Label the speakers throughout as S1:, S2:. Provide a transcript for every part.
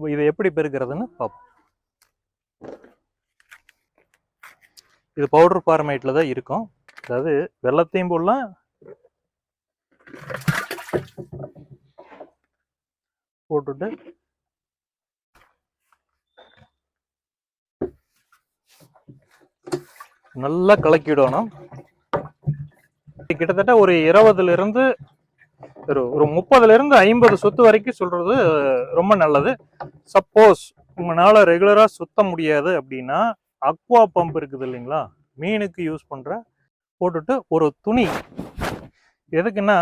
S1: இப்போ இதை எப்படி பெருக்கிறதுன்னு பார்ப்போம். இது பவுடர் ஃபார்மேட்டில் தான் இருக்கும். அதாவது வெள்ளத்தையும் போடலாம். போட்டுட்டு நல்லா கலக்கிடணும். கிட்டத்தட்ட ஒரு இருபதுல இருந்து ஒரு ஒரு முப்பதுல இருந்து ஐம்பது சொத்து வரைக்கும் சொல்றது ரொம்ப நல்லது. சப்போஸ் உங்களால ரெகுலரா சுத்த முடியாது அப்படின்னா அக்வா பம்ப் இருக்குது இல்லைங்களா? மீனுக்கு யூஸ் பண்ற போட்டுட்டு ஒரு துணி. எதுக்குன்னா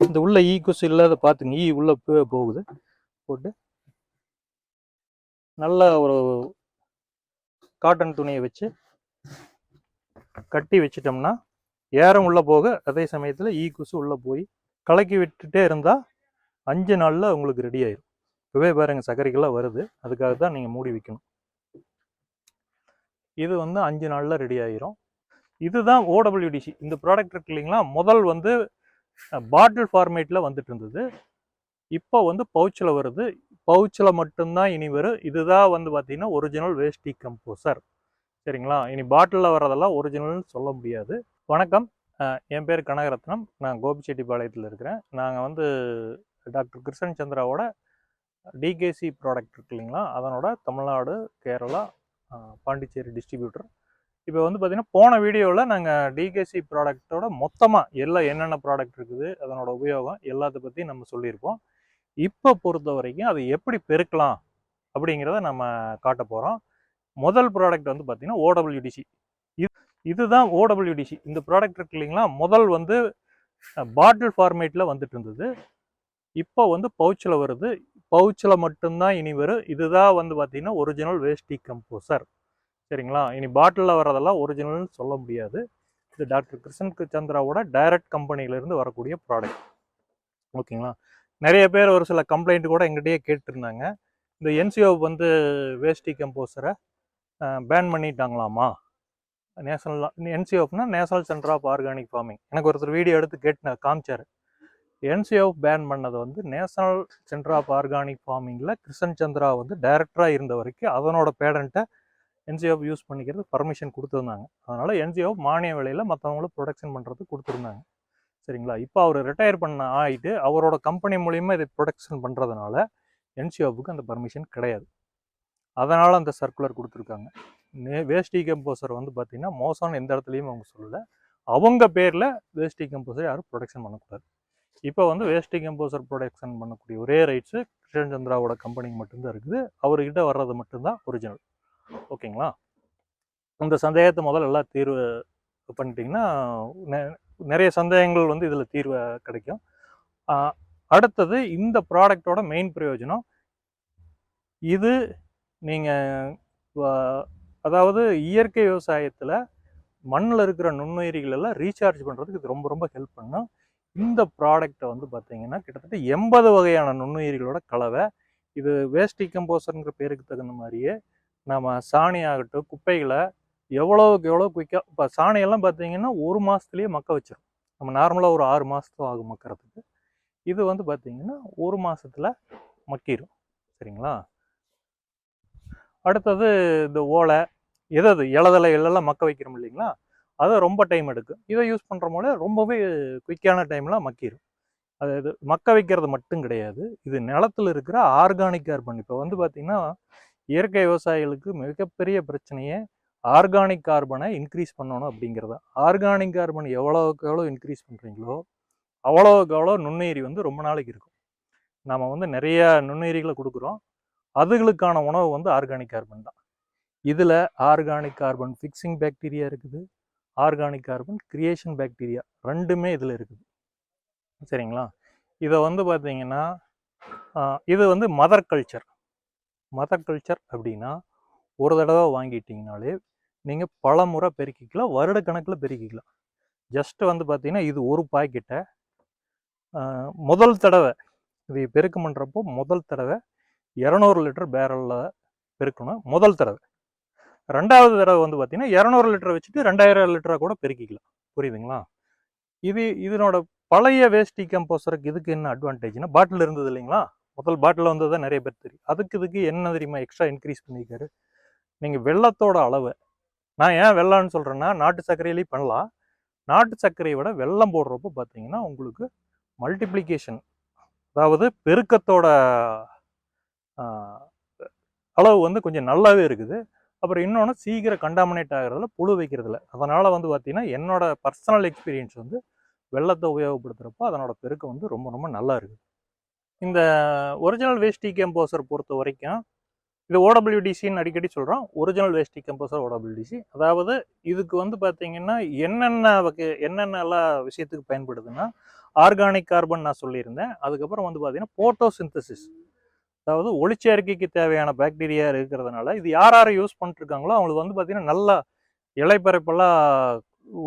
S1: இந்த உள்ள ஈ கொசு இல்லாத பார்த்துங்க ஈ உள்ள போகுது. போட்டு நல்ல ஒரு காட்டன் துணியை வச்சு கட்டி வச்சிட்டோம்னா ஏரம் உள்ளே போக அதே சமயத்தில் ஈ e கொசு உள்ளே போய் கலக்கி விட்டுட்டே இருந்தால் அஞ்சு நாளில் உங்களுக்கு ரெடி ஆயிரும். இப்போவே பாருங்க சகரிகள்லாம் வருது. அதுக்காக தான் நீங்கள் மூடி வைக்கணும். இது வந்து அஞ்சு நாளில் ரெடி ஆயிரும். இதுதான் ஓடபிள்யூடிசி இந்த ப்ராடக்ட் இருக்கு இல்லைங்களா? முதல் வந்து பாட்டில் ஃபார்மேட்டில் வந்துட்டு இருந்தது. இப்போ வந்து பவுச்சில் வருது. பவுச்சில் மட்டும்தான் இனி வரும். இதுதான் வந்து பார்த்திங்கன்னா ஒரிஜினல் வேஸ்டி கம்போசர் சரிங்களா? இனி பாட்டிலில் வர்றதெல்லாம் ஒரிஜினல்னு சொல்ல முடியாது. வணக்கம். என் பேர் கனகரத்னம். நான் கோபிச்செட்டிப்பாளையத்தில் இருக்கிறேன். நாங்கள் வந்து டாக்டர் கிருஷ்ணன் சந்திராவோட டிகேசி ப்ராடக்ட் இருக்கு இல்லைங்களா? அதனோட தமிழ்நாடு கேரளா பாண்டிச்சேரி டிஸ்ட்ரிபியூட்டர் இப்போ வந்து பார்த்திங்கன்னா போன வீடியோவில் நாங்கள் டிகேசி ப்ராடக்ட்டோட மொத்தமாக எல்லாம் என்னென்ன ப்ராடக்ட் இருக்குது அதனோட உபயோகம் எல்லாத்த பற்றி நம்ம சொல்லியிருப்போம். இப்போ பொறுத்த வரைக்கும் அதை எப்படி பெருக்கலாம் அப்படிங்கிறத நம்ம காட்ட போகிறோம் முதல் ப்ராடக்ட் வந்து பார்த்தீங்கன்னா ஓடபிள்யூடிசி இது இதுதான் ஓடபிள்யூடிசி இந்த ப்ராடக்ட் இருக்கு இல்லைங்களா? முதல் வந்து பாட்டில் ஃபார்மேட்டில் வந்துட்டு இருந்தது. இப்போ வந்து பவுச்சில் வருது. பவுச்சில் மட்டும்தான் இனி வரும். இதுதான் வந்து பார்த்திங்கன்னா ஒரிஜினல் வேஸ்ட் கம்போசர் சரிங்களா? இனி பாட்டிலில் வர்றதெல்லாம் ஒரிஜினல்னு சொல்ல முடியாது. இது டாக்டர் கிருஷ்ணன் சந்திராவோட டைரக்ட் கம்பெனியிலேருந்து வரக்கூடிய ப்ராடக்ட் ஓகேங்களா? நிறைய பேர் ஒரு சில கம்ப்ளைண்ட் கூட எங்கிட்டயே கேட்டிருந்தாங்க. இந்த என்சிஓ வந்து வேஸ்டி கம்போசரை பேன் பண்ணிட்டாங்களாமா? National என்சிஓப்னா national centre of organic farming. எனக்கு ஒருத்தர் வீடியோ எடுத்து கேட்டு காமிச்சாரு. என்சிஓ பேன் பண்ணது வந்து நேஷனல் சென்டர் ஆஃப் ஆர்கானிக் ஃபார்மிங்கில் கிருஷ்ணன் சந்திரா வந்து டைரக்டராக இருந்த வரைக்கும் அதனோட பேரண்ட்டை என்சிஓ யூஸ் பண்ணிக்கிறது பர்மிஷன் கொடுத்துருந்தாங்க. அதனால் என்சிஓ மானிய விலையில் மற்றவங்களும் ப்ரொடக்ஷன் பண்ணுறது கொடுத்துருந்தாங்க. சரிங்களா? இப்போ அவர் ரிட்டையர் பண்ண ஆகிட்டு அவரோட கம்பெனி மூலிமா இதை ப்ரொடக்ஷன் பண்ணுறதுனால என்சிஓவுக்கு அந்த பர்மிஷன் கிடையாது. அதனால் அந்த சர்க்குலர் கொடுத்துருக்காங்க. நே வேஸ்ட் கம்போசர் வந்து பார்த்திங்கன்னா மோசம்னு எந்த இடத்துலையும் அவங்க சொல்லலை. அவங்க பேரில் வேஷ்டி கம்போசர் யாரும் ப்ரொடக்ஷன் பண்ணக்கூடாது. இப்போ வந்து வேஷ்டி கம்போசர் ப்ரொடக்ஷன் பண்ணக்கூடிய ஒரே ரைட்ஸு கிருஷ்ணன் சந்திராவோட கம்பெனிக்கு மட்டும்தான் இருக்குது. அவர்கிட்ட வர்றது மட்டும்தான் ஒரிஜினல் ஓகேங்களா? இந்த சந்தேகத்தை முதல்ல எல்லாம் தீர்வு பண்ணிட்டீங்கன்னா நெ- நிறைய சந்தேகங்கள் வந்து இதில் தீர்வு கிடைக்கும். அடுத்தது இந்த ப்ராடக்டோட மெயின் பிரயோஜனம் இது நீங்கள் அதாவது இயற்கை விவசாயத்தில் மண்ணில் இருக்கிற நுண்ணுயிரிகள் எல்லாம் ரீசார்ஜ் பண்ணுறதுக்கு இது ரொம்ப ரொம்ப ஹெல்ப் பண்ணும். இந்த ப்ராடக்டை வந்து பார்த்தீங்கன்னா கிட்டத்தட்ட எண்பது வகையான நுண்ணுயிரிகளோட கலவை. இது வேஸ்ட் டீகம்போசருங்கிற பேருக்கு தகுந்த மாதிரியே நம்ம சாணி ஆகட்டும் குப்பைகளை எவ்வளோவுக்கு எவ்வளோ குயிக்காக இப்போ சாணியெல்லாம் பார்த்தீங்கன்னா ஒரு மாதத்துலேயே மக்க வச்சிடும் நம்ம நார்மலாக ஒரு ஆறு மாதத்தும் ஆகும் மக்கிறதுக்கு. இது வந்து பார்த்திங்கன்னா ஒரு மாதத்தில் மக்கிடும் சரிங்களா? அடுத்தது இந்த ஓலை எது அது எல்லாம் மக்க வைக்கிறோம் இல்லைங்களா? அதை ரொம்ப டைம் எடுக்கும். இதை யூஸ் பண்ணுற போல ரொம்பவே குயிக்கான டைமில் மக்கிடும் அது இது மக்க வைக்கிறது மட்டும் கிடையாது. இது நிலத்தில் இருக்கிற ஆர்கானிக் கார்பன் இப்போ வந்து பார்த்திங்கன்னா இயற்கை விவசாயிகளுக்கு மிகப்பெரிய பிரச்சனையே ஆர்கானிக் கார்பனை இன்க்ரீஸ் பண்ணணும் அப்படிங்கிறது ஆர்கானிக் கார்பன் எவ்வளோக்கு எவ்வளோ இன்க்ரீஸ் பண்ணுறீங்களோ அவ்வளோக்கு அவ்வளோ நுண்ணுயிரி வந்து ரொம்ப நாளைக்கு இருக்கும். நாம் வந்து நிறைய நுண்ணுயிரிகளை கொடுக்குறோம். அதுகளுக்கான உணவு வந்து ஆர்கானிக் கார்பன் தான். இதில் ஆர்கானிக் கார்பன் ஃபிக்ஸிங் பாக்டீரியா இருக்குது. ஆர்கானிக் கார்பன் கிரியேஷன் பாக்டீரியா ரெண்டுமே இதில் இருக்குது. சரிங்களா? இதை வந்து பார்த்தீங்கன்னா இது வந்து மதர் கல்ச்சர் மதர் கல்ச்சர் அப்படின்னா ஒரு தடவை வாங்கிட்டிங்கனாலே நீங்கள் பல முறை பெருக்கிக்கலாம் வருட கணக்கில் பெருக்கிக்கலாம். ஜஸ்ட் வந்து பார்த்தீங்கன்னா இது ஒரு பாக்கெட்டை முதல் தடவை இது பெருக்கம் பண்ணுறப்போ முதல் தடவை இரநூறு லிட்டர் பேரலில் பெருக்கணும் முதல் தடவை. ரெண்டாவது தடவை வந்து பார்த்தீங்கன்னா இரநூறு லிட்டர் வச்சுட்டு ரெண்டாயிரம் லிட்டராக கூட பெருக்கிக்கலாம். புரியுதுங்களா? இது இதனோட பழைய வேஸ்ட் கம்போசருக்கு இதுக்கு என்ன அட்வான்டேஜ்னா பாட்டில் இருந்தது இல்லைங்களா? முதல் பாட்டில் வந்தது தான் நிறைய பேர் தெரியும். அதுக்கு இதுக்கு என்ன தெரியுமா? எக்ஸ்ட்ரா இன்க்ரீஸ் பண்ணியிருக்காரு. நீங்கள் வெள்ளத்தோட அளவை நான் ஏன் வெள்ளம்னு சொல்கிறேன்னா நாட்டு சர்க்கரையிலையும் பண்ணலாம். நாட்டு சர்க்கரையை விட வெள்ளம் போடுறப்போ பார்த்தீங்கன்னா உங்களுக்கு மல்டிப்ளிகேஷன் அதாவது பெருக்கத்தோட அளவு வந்து கொஞ்சம் நல்லாவே இருக்குது. அப்புறம் இன்னொன்று சீக்கிரம் கண்டாமினேட் ஆகிறதுல புழு வைக்கிறதுல. அதனால் வந்து பார்த்திங்கன்னா என்னோட பர்சனல் எக்ஸ்பீரியன்ஸ் வந்து வெள்ளத்தை உபயோகப்படுத்துகிறப்போ அதனோட பெருக்கம் வந்து ரொம்ப ரொம்ப நல்லா இருக்குது இந்த ஒரிஜினல் வேஸ்டி கம்போசர் பொறுத்த வரைக்கும் இது ஓடபிள்யூடிசின்னு அடிக்கடி சொல்கிறோம் ஒரிஜினல் வேஸ்டி கம்போசர் ஓடபிள்யூடிசி அதாவது இதுக்கு வந்து பார்த்தீங்கன்னா என்னென்ன வகை என்னென்ன எல்லா விஷயத்துக்கு பயன்படுதுன்னா ஆர்கானிக் கார்பன் நான் சொல்லியிருந்தேன். அதுக்கப்புறம் வந்து பார்த்தீங்கன்னா போட்டோசிந்தசிஸ் அதாவது ஒளிச்சேர்க்கைக்கு தேவையான பாக்டீரியா இருக்கிறதுனால இது யார் யார் யூஸ் பண்ணிட்டுருக்காங்களோ அவங்களுக்கு வந்து பார்த்திங்கன்னா நல்லா இலைப்பரப்பெல்லாம்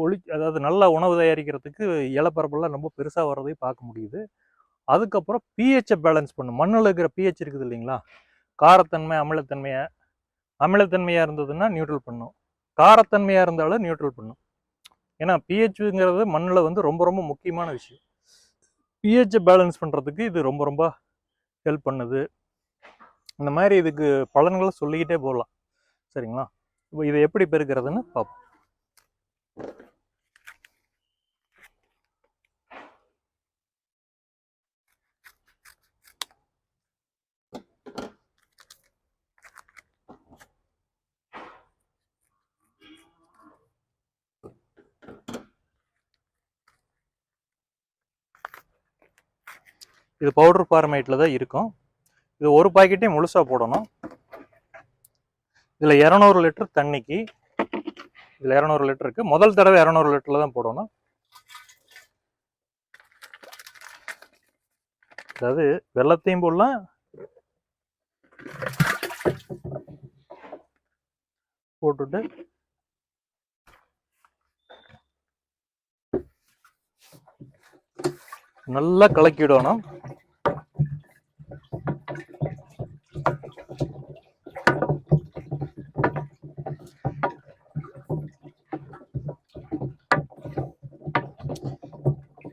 S1: ஒளி அதாவது நல்ல உணவு தயாரிக்கிறதுக்கு இலைப்பரப்பெல்லாம் ரொம்ப பெருசாக வர்றதையும் பார்க்க முடியுது. அதுக்கப்புறம் பிஹெச்சை பேலன்ஸ் பண்ணும் மண்ணில் இருக்கிற பிஹெச் இருக்குது இல்லைங்களா? காரத்தன்மை அமிலத்தன்மையை அமிலத்தன்மையாக இருந்ததுன்னா நியூட்ரல் பண்ணும் காரத்தன்மையாக இருந்தாலும் நியூட்ரல் பண்ணும் ஏன்னா பிஹெச்ங்கிறது மண்ணில் வந்து ரொம்ப ரொம்ப முக்கியமான விஷயம். பிஹெச்சை பேலன்ஸ் பண்ணுறதுக்கு இது ரொம்ப ரொம்ப ஹெல்ப் பண்ணுது. இந்த மாதிரி இதுக்கு பலன்களை சொல்லிக்கிட்டே போகலாம் சரிங்களா? இப்போ இதை எப்படி பெருக்கிறதுன்னு பார்ப்போம் இது பவுடர் ஃபார்மேட்டில் தான் இருக்கும். இது ஒரு பாக்கெட்டையும் முழுசாக போடணும். இதில் இரநூறு லிட்டர் தண்ணிக்கு இதில் இரநூறு லிட்டருக்கு முதல் தடவை இரநூறு லிட்டரில் தான் போடணும். அதாவது வெள்ளத்தையும் போடலாம். போட்டுட்டு நல்லா கலக்கிடணும்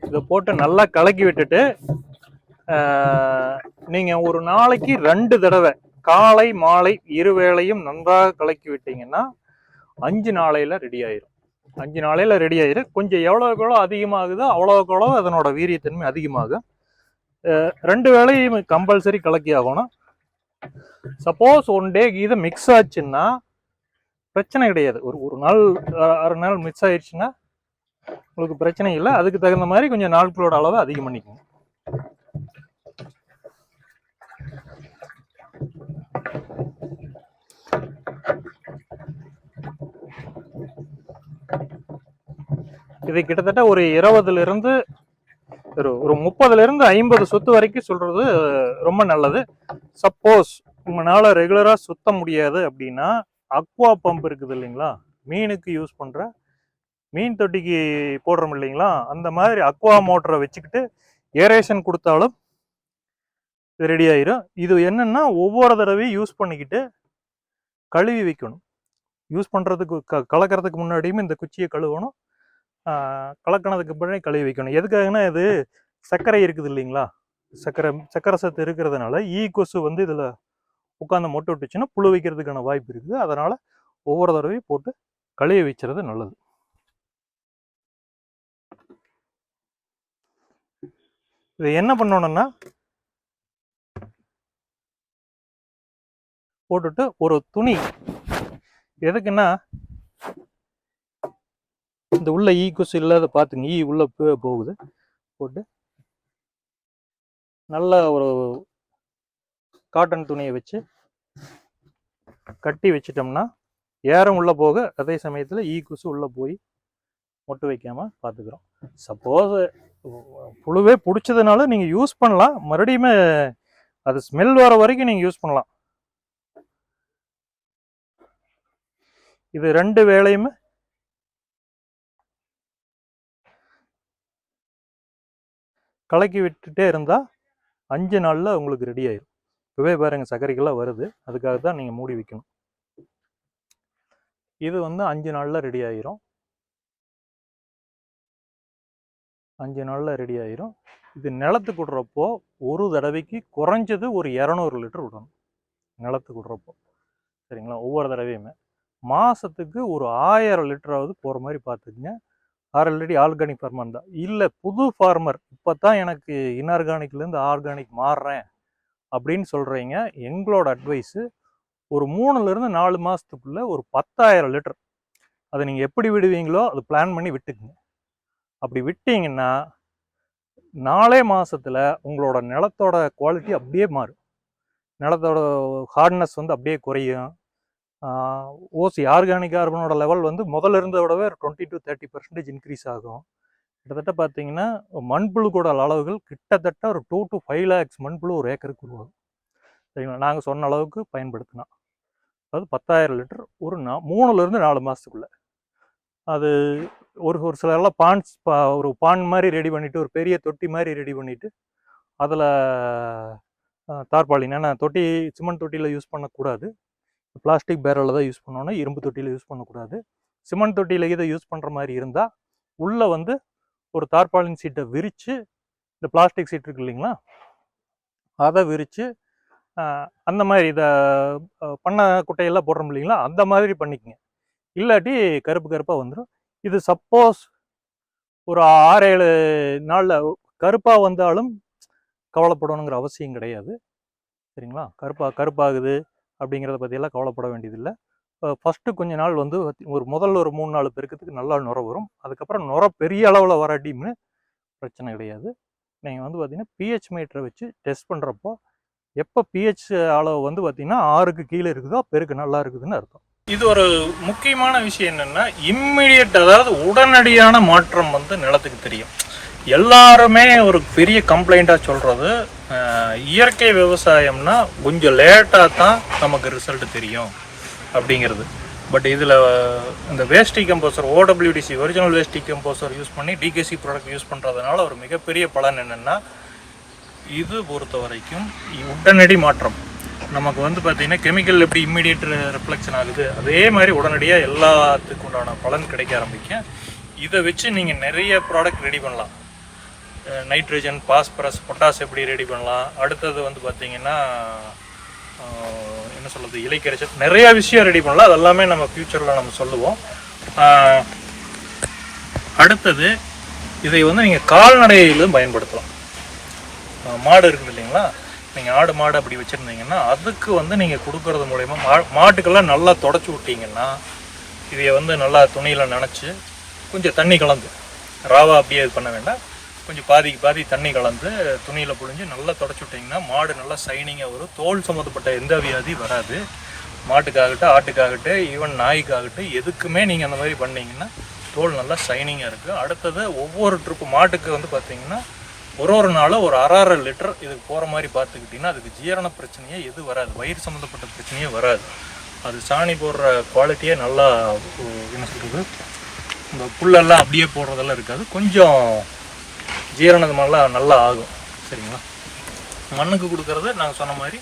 S1: இதை போட்டு நல்லா கலக்கி விட்டுட்டு நீங்கள் நீங்க ஒரு நாளைக்கு ரெண்டு தடவை காலை மாலை இரு வேளையும் நன்றாக கலக்கி விட்டீங்கன்னா அஞ்சு நாளையில ரெடி ஆயிரும். அஞ்சு நாளையில ரெடி ஆயிரும் கொஞ்சம் எவ்வளோக்கு எவ்வளோ அதிகமாகுதோ அவ்வளோக்கு எவ்வளோ அதனோட வீரியத்தன்மை அதிகமாகும். ரெண்டு வேளையும் கம்பல்சரி கலக்கி ஆகணும். சப்போஸ் ஒன் டே கீதை மிக்ஸ் ஆச்சுன்னா பிரச்சனை கிடையாது. ஒரு ஒரு நாள் அரை நாள் மிக்ஸ் ஆயிடுச்சுன்னா உங்களுக்கு பிரச்சனை இல்லை. அதுக்கு தகுந்த மாதிரி கொஞ்சம் நாட்களோட அளவை அதிகம் பண்ணிக்கோங்க. இது கிட்டத்தட்ட ஒரு இருபதுல இருந்து ஒரு ஒரு முப்பதுல இருந்து ஐம்பது சொத்து வரைக்கும் சொல்றது ரொம்ப நல்லது. சப்போஸ் உங்களால ரெகுலரா சுத்த முடியாது அப்படின்னா அக்வா பம்ப் இருக்குது இல்லைங்களா? மீனுக்கு யூஸ் பண்ற மீன் தொட்டிக்கு போடுறோம் இல்லைங்களா? அந்த மாதிரி அக்வா மோட்டரை வச்சுக்கிட்டு ஏரேஷன் கொடுத்தாலும் இது ரெடி ஆயிரும். இது என்னென்னா ஒவ்வொரு தடவையும் யூஸ் பண்ணிக்கிட்டு கழுவி வைக்கணும். யூஸ் பண்ணுறதுக்கு க கலக்கிறதுக்கு முன்னாடியும் இந்த குச்சியை கழுவணும். கலக்கினதுக்கு பின்னாடி கழுவி வைக்கணும். எதுக்காகனா இது சர்க்கரை இருக்குது இல்லைங்களா? சர்க்கரை சர்க்கரை சத்து இருக்கிறதுனால ஈ கொசு வந்து இதில் உட்காந்து மொட்டை விட்டுச்சுன்னா புழு வைக்கிறதுக்கான வாய்ப்பு இருக்குது. அதனால் ஒவ்வொரு தடவையும் போட்டு கழுவி வச்சுறது நல்லது. இது என்ன பண்ணணும்னா போட்டுட்டு ஒரு துணி எதுக்குன்னா இந்த உள்ள ஈ கொசு இல்லாத பார்த்துங்க ஈ உள்ள போகுது. போட்டு நல்ல ஒரு காட்டன் துணியை வச்சு கட்டி வச்சிட்டோம்னா ஏரம் உள்ள போக அதே சமயத்தில் ஈ கொசு உள்ள போய் மொட்டு வைக்காம பார்த்துக்கிறோம் சப்போஸ் புழுவே பிடிச்சதுனால நீங்கள் யூஸ் பண்ணலாம். மறுபடியுமே அது ஸ்மெல் வர வரைக்கும் நீங்கள் யூஸ் பண்ணலாம். இது ரெண்டு வேலையுமே கலக்கி விட்டுட்டே இருந்தால் அஞ்சு நாளில் உங்களுக்கு ரெடி ஆயிடும் இப்போவே பாருங்க சர்க்கரைக்கெல்லாம் வருது. அதுக்காக தான் நீங்கள் மூடி வைக்கணும். இது வந்து அஞ்சு நாளில் ரெடி ஆயிரும். அஞ்சு நாளில் ரெடி ஆயிரும். இது நிலத்துக்கு விடுறப்போ ஒரு தடவைக்கு குறைஞ்சது ஒரு இரநூறு லிட்டர் விடணும். நிலத்துக்கு விடுறப்போ. சரிங்களா? ஒவ்வொரு தடவையுமே. மாதத்துக்கு ஒரு ஆயிரம் லிட்டராவது போகிற மாதிரி பார்த்துக்குங்க. ஆல்ரெடி ஆர்கானிக் ஃபார்மர் தான். இல்லை புது ஃபார்மர் இப்போ தான் எனக்கு இன்ஆர்கானிக்லேருந்து ஆர்கானிக் மாறுறேன் அப்படின்னு சொல்கிறீங்க எங்களோட அட்வைஸு ஒரு மூணுலேருந்து நாலு மாதத்துக்குள்ளே ஒரு பத்தாயிரம் லிட்டர். அதை நீங்கள் எப்படி விடுவீங்களோ அது பிளான் பண்ணி விட்டுக்குங்க. அப்படி விட்டீங்கன்னா நாலே மாதத்தில் உங்களோட நிலத்தோட குவாலிட்டி அப்படியே மாறும். நிலத்தோட ஹார்ட்னஸ் வந்து அப்படியே குறையும். ஓசி ஆர்கானிக் கார்பனோட லெவல் வந்து முதல்ல இருந்ததை விடவே twenty to thirty percentage increase ஆகும். கிட்டத்தட்ட பார்த்தீங்கன்னா மண்புழு கூட அளவுகள் கிட்டத்தட்ட ஒரு டூ டு ஃபைவ் லேக்ஸ் மண்புழு ஒரு ஏக்கருக்கு உருவாகும். சரிங்களா? நாங்கள் சொன்ன அளவுக்கு பயன்படுத்தினோம் அதாவது பத்தாயிரம் லிட்டர் ஒரு நா மூணுலேருந்து நாலு மாதத்துக்குள்ளே அது ஒரு ஒரு சிலரெல்லாம் பான்ஸ் பா ஒரு பான் மாதிரி ரெடி பண்ணிவிட்டு ஒரு பெரிய தொட்டி மாதிரி ரெடி பண்ணிவிட்டு அதில் தார்பாலின் ஏன்னா தொட்டி சிமெண்ட் தொட்டியில் யூஸ் பண்ணக்கூடாது. பிளாஸ்டிக் பேரலில் தான் யூஸ் பண்ணணும் இரும்பு தொட்டியில் யூஸ் பண்ணக்கூடாது. சிமெண்ட் தொட்டியில் இதை யூஸ் பண்ணுற மாதிரி இருந்தால் உள்ளே வந்து ஒரு தார்பாலின் சீட்டை விரித்து இந்த பிளாஸ்டிக் சீட் இருக்கு இல்லைங்களா அதை விரித்து அந்த மாதிரி இதை பண்ண குட்டையெல்லாம் போடுறோம் இல்லைங்களா அந்த மாதிரி பண்ணிக்கங்க. இல்லாட்டி கருப்பு கருப்பாக வந்துடும் இது சப்போஸ் ஒரு ஆறு ஏழு நாளில் கருப்பாக வந்தாலும் கவலைப்படணுங்கிற அவசியம் கிடையாது. சரிங்களா? கருப்பாக கருப்பாகுது அப்படிங்கிறத பற்றியெல்லாம் கவலைப்பட வேண்டியதில்லை. ஃபஸ்ட்டு கொஞ்ச நாள் வந்து ஒரு முதல்ல ஒரு மூணு நாலு பெருக்கத்துக்கு நல்லா நுர வரும். அதுக்கப்புறம் நுர பெரிய அளவில் வராட்டியும்னு பிரச்சனை கிடையாது. நீங்கள் வந்து பார்த்தீங்கன்னா பிஹெச் மீட்டரை வச்சு டெஸ்ட் பண்ணுறப்போ எப்போ பிஹெச் அளவு வந்து பார்த்திங்கன்னா ஆறுக்கு கீழே இருக்குதோ பெருக்கு நல்லா இருக்குதுன்னு அர்த்தம். இது ஒரு முக்கியமான விஷயம் என்னன்னா இம்மிடியட் அதாவது உடனடியான மாற்றம் வந்து நிலத்துக்கு தெரியும். எல்லாருமே ஒரு பெரிய கம்ப்ளைண்ட்டாக சொல்கிறது இயற்கை விவசாயம்னா கொஞ்சம் லேட்டாக தான் நமக்கு ரிசல்ட் தெரியும் அப்படிங்கிறது. பட் இதில் இந்த waste composer O W D C original waste composer use பண்ணி T K C product use பண்ணுறதுனால ஒரு மிகப்பெரிய பலன் என்னென்னா இது பொறுத்த வரைக்கும் உடனடி மாற்றம். நமக்கு வந்து பார்த்தீங்கன்னா கெமிக்கல் எப்படி இம்மிடியட் ரிஃப்ளெக்ஷன் ஆகுது அதே மாதிரி உடனடியாக எல்லாத்துக்கு உண்டான பலன் கிடைக்க ஆரம்பிக்கும் இதை வச்சு நீங்கள் நிறைய ப்ராடக்ட் ரெடி பண்ணலாம். நைட்ரஜன் பாஸ்பரஸ் பொட்டாஸ் எப்படி ரெடி பண்ணலாம். அடுத்தது வந்து பார்த்தீங்கன்னா என்ன சொல்கிறது இலைக்கரைச்சல் நிறைய விஷயம் ரெடி பண்ணலாம். அதெல்லாமே நம்ம ஃப்யூச்சரில் நம்ம சொல்லுவோம். அடுத்தது இதை வந்து நீங்கள் கால்நடையிலும் பயன்படுத்தலாம். மாடு இருக்குது இல்லைங்களா? நீங்கள் ஆடு மாடு அப்படி வச்சுருந்தீங்கன்னா அதுக்கு வந்து நீங்கள் கொடுக்கறது மூலயமா மா மாட்டுக்கெல்லாம் நல்லா தொடச்சி விட்டீங்கன்னா இதை வந்து நல்லா துணியில் நினச்சி கொஞ்சம் தண்ணி கலந்து ராவா அப்படியே இது பண்ண வேண்டாம். கொஞ்சம் பாதிக்கு பாதி தண்ணி கலந்து துணியில் புழிஞ்சு நல்லா தொடச்சி விட்டிங்கன்னா மாடு நல்லா சைனிங்காக வரும். தோல் சம்மந்தப்பட்ட எந்த வியாதி வராது. மாட்டுக்காகட்டும் ஆட்டுக்காகட்டும் ஈவன் நாய்க்காகட்டும் எதுக்குமே நீங்கள் அந்த மாதிரி பண்ணிங்கன்னா தோல் நல்லா சைனிங்காக இருக்குது அடுத்தது ஒவ்வொரு ட்ரிப்பு மாட்டுக்கு வந்து பார்த்திங்கன்னா ஒரு ஒரு நாளும் ஒரு அரை அரை லிட்டர் இதுக்கு போகிற மாதிரி பார்த்துக்கிட்டிங்கன்னா அதுக்கு ஜீரண பிரச்சனையே எது வராது. வயிறு சம்மந்தப்பட்ட பிரச்சனையே வராது. அது சாணி போடுற குவாலிட்டியே நல்லா என்ன சொல்கிறது இந்த புல்லெல்லாம் அப்படியே போடுறதெல்லாம் இருக்காது. கொஞ்சம் ஜீரணமெல்லாம் நல்லா ஆகும். சரிங்களா? மண்ணுக்கு கொடுக்குறத நாங்கள் சொன்ன மாதிரி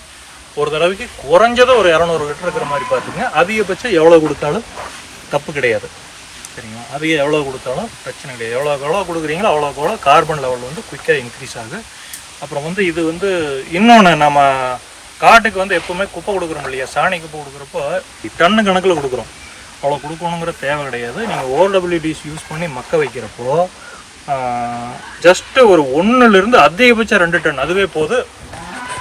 S1: ஒரு தடவைக்கு குறைஞ்சதை ஒரு இரநூறு லிட்டர் இருக்கிற மாதிரி பார்த்துங்க அதிகபட்சம் எவ்வளோ கொடுத்தாலும் தப்பு கிடையாது. சரிங்களா அதிகம் எவ்வளோ கொடுத்தாலும் பிரச்சனை கிடையாது. எவ்வளோ எவ்வளோ கொடுக்குறீங்களோ அவ்வளோக்கு எவ்வளோ கார்பன் லெவல் வந்து குயிக்காக இன்க்ரீஸ் ஆகுது. அப்புறம் வந்து இது வந்து இன்னொன்று நம்ம காட்டுக்கு வந்து எப்போவுமே குப்பை கொடுக்குறோம் இல்லையா? சாணி குப்பை கொடுக்குறப்போ டன்னு கணக்கில் கொடுக்குறோம். அவ்வளோ கொடுக்கணுங்கிற தேவை கிடையாது. நீங்கள் ஓடபிள்யூடிஸ் யூஸ் பண்ணி மக்க வைக்கிறப்போ ஜஸ்ட்டு ஒரு ஒன்றுலேருந்து அதிகபட்சம் ரெண்டு டன் அதுவே போது.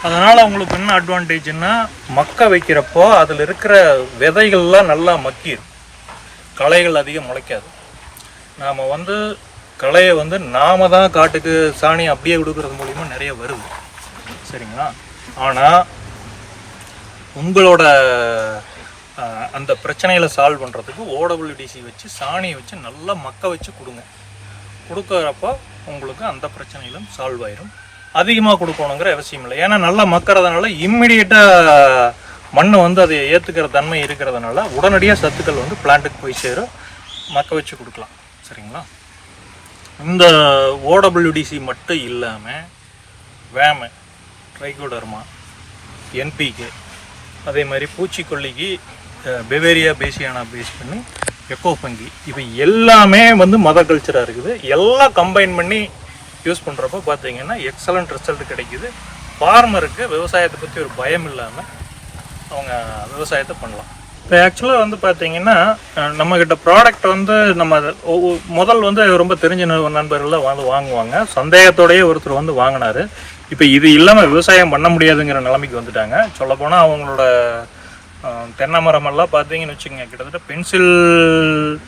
S1: அதனால் உங்களுக்கு என்ன அட்வான்டேஜ்னால் மக்க வைக்கிறப்போ அதில் இருக்கிற விதைகள்லாம் நல்லா மக்கிடும் களைகள் அதிகம் முளைக்காது. நாம் வந்து களையை வந்து நாம தான் காட்டுக்கு சாணி அப்படியே கொடுக்கறது மூலிமா நிறைய வருது. சரிங்களா? ஆனால் உங்களோட அந்த பிரச்சனைகளை சால்வ் பண்ணுறதுக்கு ஓடபிள்யூடிசி வச்சு சாணியை வச்சு நல்லா மக்க வச்சு கொடுங்க. கொடுக்குறப்போ உங்களுக்கு அந்த பிரச்சனைகளும் சால்வ் ஆயிரும். அதிகமாக கொடுக்கணுங்கிற அவசியம் இல்லை. ஏன்னா நல்லா மக்கிறதுனால இம்மிடியட்டாக மண்ணை வந்து அதை ஏற்றுக்கிற தன்மை இருக்கிறதுனால உடனடியாக சத்துக்கள் வந்து பிளான்ட்டுக்கு போய் சேரும் மக்க வச்சு கொடுக்கலாம். சரிங்களா? இந்த ஓடபிள்யூடிசி மட்டும் இல்லாமல் வேம ட்ரைகோடர்மா என்பிகே அதே மாதிரி பூச்சிக்கொல்லிக்கு பெவேரியா பேசியானா பேஸ் பண்ணி எக்கோ பங்கி இவை எல்லாமே வந்து மத கல்ச்சராக இருக்குது. எல்லாம் கம்பைன் பண்ணி யூஸ் பண்ணுறப்போ பார்த்தீங்கன்னா எக்ஸலண்ட் ரிசல்ட் கிடைக்குது. ஃபார்மருக்கு விவசாயத்தை பற்றி ஒரு பயம் இல்லாமல் அவங்க விவசாயத்தை பண்ணலாம். இப்போ ஆக்சுவலாக வந்து பார்த்தீங்கன்னா நம்மக்கிட்ட ப்ராடக்ட் வந்து நம்ம அதை முதல் வந்து ரொம்ப தெரிஞ்ச ந- நண்பர்கள்லாம் வந்து வாங்குவாங்க. சந்தேகத்தோடையே ஒருத்தர் வந்து வாங்கினாரு. இப்போ இது இல்லாமல் விவசாயம் பண்ண முடியாதுங்கிற நிலைமைக்கு வந்துட்டாங்க. சொல்லப்போனால் அவங்களோட தென்னை மரமெல்லாம் பார்த்தீங்கன்னு வச்சுக்கோங்க கிட்டத்தட்ட பென்சில்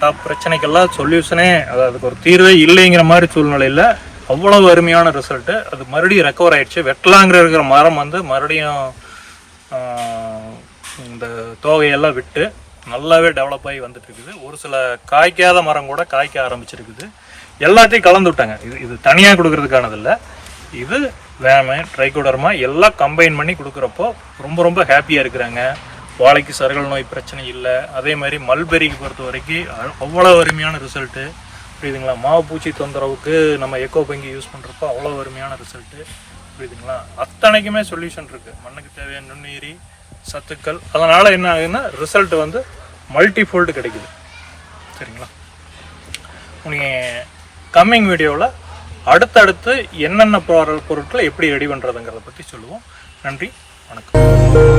S1: டாப் பிரச்சனைக்கெல்லாம் சொல்யூஷனே அதாவது அதுக்கு ஒரு தீர்வே இல்லைங்கிற மாதிரி சூழ்நிலையில் அவ்வளோ அருமையான ரிசல்ட்டு அது மறுபடியும் ரெக்கவர் ஆயிடுச்சு. வெட்டலாங்கிற இருக்கிற மரம் வந்து மறுபடியும் இந்த தோகையெல்லாம் விட்டு நல்லாவே டெவலப் ஆகி வந்துட்டு இருக்குது ஒரு சில காய்க்காத மரம் கூட காய்க்க ஆரம்பிச்சிருக்குது. எல்லாத்தையும் கலந்து விட்டாங்க. இது இது தனியாக கொடுக்கறதுக்கானது இல்லை இது வேமை ட்ரைகோடர்மா எல்லாம் கம்பைன் பண்ணி கொடுக்குறப்போ ரொம்ப ரொம்ப ஹாப்பியாக இருக்கிறாங்க. வாழைக்கு சருகல் நோய் பிரச்சனை இல்லை. அதே மாதிரி மல்பெரிக்கு பொறுத்த வரைக்கும் அவ்வளோ அருமையான ரிசல்ட்டு புரியுதுங்களா? மாவு பூச்சி தொந்தரவுக்கு நம்ம எக்கோ பங்கி யூஸ் பண்ணுறப்போ அவ்வளோ அருமையான ரிசல்ட்டு புரியுதுங்களா? அத்தனைக்குமே சொல்யூஷன் இருக்குது மண்ணுக்கு தேவையான நுண்ணுயிரி சத்துக்கள். அதனால் என்ன ஆகுதுன்னா ரிசல்ட் வந்து மல்டிஃபோல்டு கிடைக்குது. சரிங்களா? நீங்கள் கம்மிங் வீடியோவில் அடுத்தடுத்து என்னென்ன பொருட்களை எப்படி ரெடி பண்ணுறதுங்கிறத பற்றி சொல்லுவோம். நன்றி வணக்கம்.